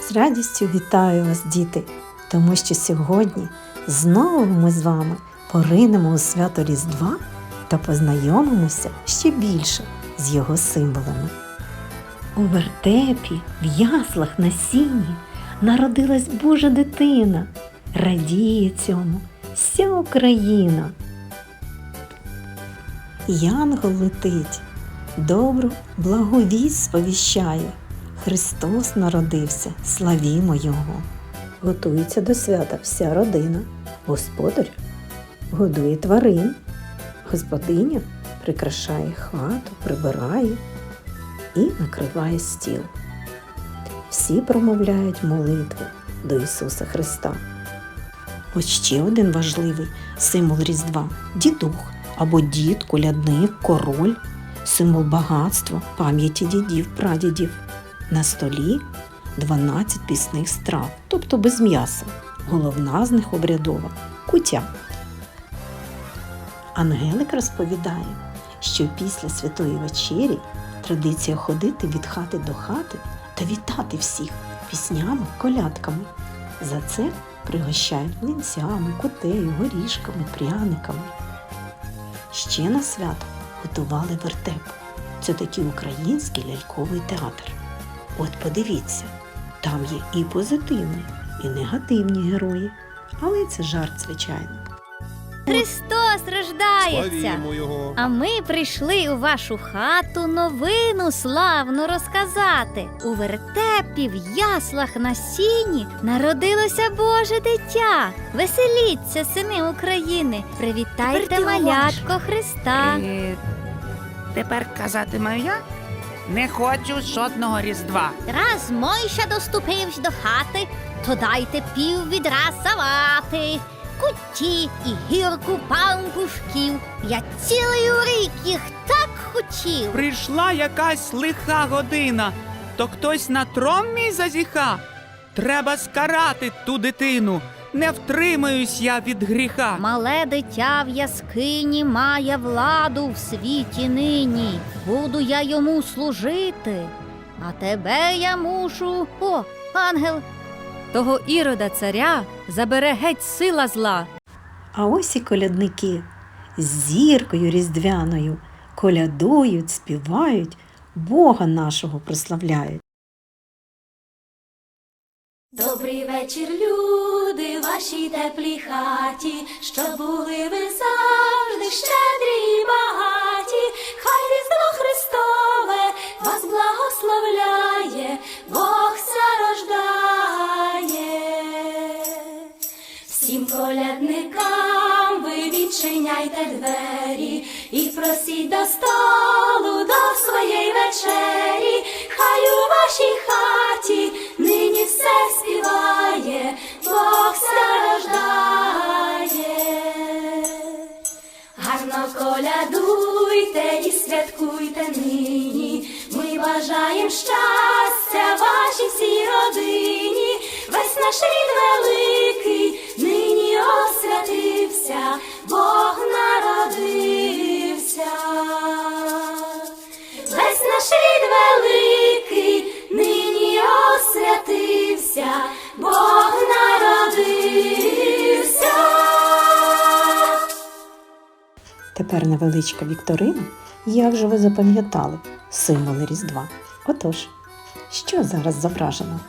З радістю вітаю вас, діти, тому що сьогодні знову ми з вами поринемо у свято Різдва та познайомимося ще більше з його символами. У вертепі, в яслах на сіні народилась Божа дитина. Радіє цьому вся Україна. Янгол летить, добру благовість сповіщає. Христос народився, славімо Його. Готується до свята вся родина. Господар годує тварин. Господиня прикрашає хату, прибирає і накриває стіл. Всі промовляють молитву до Ісуса Христа. Ось ще один важливий символ Різдва дідух або дід, колядник, король, символ багатства, пам'яті дідів, прадідів. На столі 12 пісних страв, тобто без м'яса. Головна з них обрядова кутя. Ангелик розповідає, що після святої вечері традиція ходити від хати до хати та вітати всіх піснями, колядками. За це пригощають млинцями, котею, горішками, пряниками. Ще на свято готували вертеп. Це такий український ляльковий театр. От подивіться, там є і позитивні, і негативні герої, але це жарт, звичайно. Христос рождається. Славімо його. А ми прийшли у вашу хату новину славну розказати. У вертепі в яслах на сіні народилося Боже дитя. Веселіться, сини України. Привітайте малятко Христа. Е, тепер казатиму я не хочу жодного різдва. Раз Мойша доступився до хати, то дайте пів відра салати. Куті і гірку пампушків. Я цілий рік їх так хотів. Прийшла якась лиха година, то хтось на трон мій зазіха. Треба скарати ту дитину. Не втримаюсь я від гріха. Мале дитя в яскині має владу в світі нині. Буду я йому служити, а тебе я мушу. О, ангел, Того ірода царя забере геть сила зла. А ось і колядники з зіркою різдвяною колядують, співають, Бога нашого прославляють. Добрий вечір, люди, вашій теплій хаті, щоб були ви завжди щедрі і багаті, хай різдво Христове вас благословляє, Бог ся рождає. Всім колядникам ви відчиняйте двері і просіть до столу Гарно колядуйте і святкуйте нині. Ми бажаєм щастя вашій всій родині. Весь наш рід великий нині освятився, Бог народився. Весь наш рід великий нині освятився, Бог Тепер невеличка вікторина. Як же ви запам'ятали символи Різдва? Отож, що зараз зображено?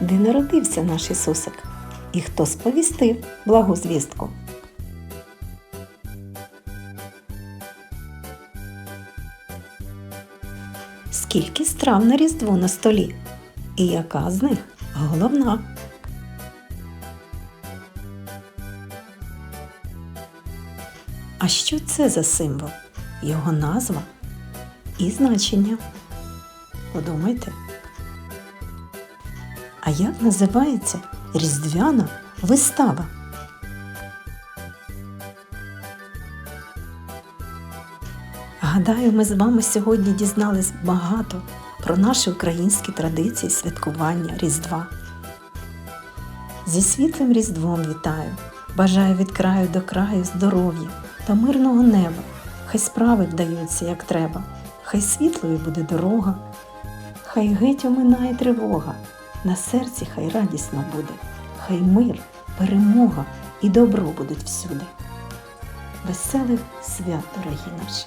Де народився наш Ісусик? І хто сповістив благу звістку? Скільки страв на Різдво на столі? І яка з них головна? А що це за символ? Його назва і значення. Подумайте. А як називається різдвяна вистава? Гадаю, ми з вами сьогодні дізнались багато про наші українські традиції святкування Різдва. Зі світлим Різдвом вітаю! Бажаю від краю до краю здоров'я та мирного неба. хай справи вдаються як треба, хай світлою буде дорога, хай геть оминає тривога, на серці хай радісно буде, хай мир, перемога і добро будуть всюди. Веселих свят, дорогі наші!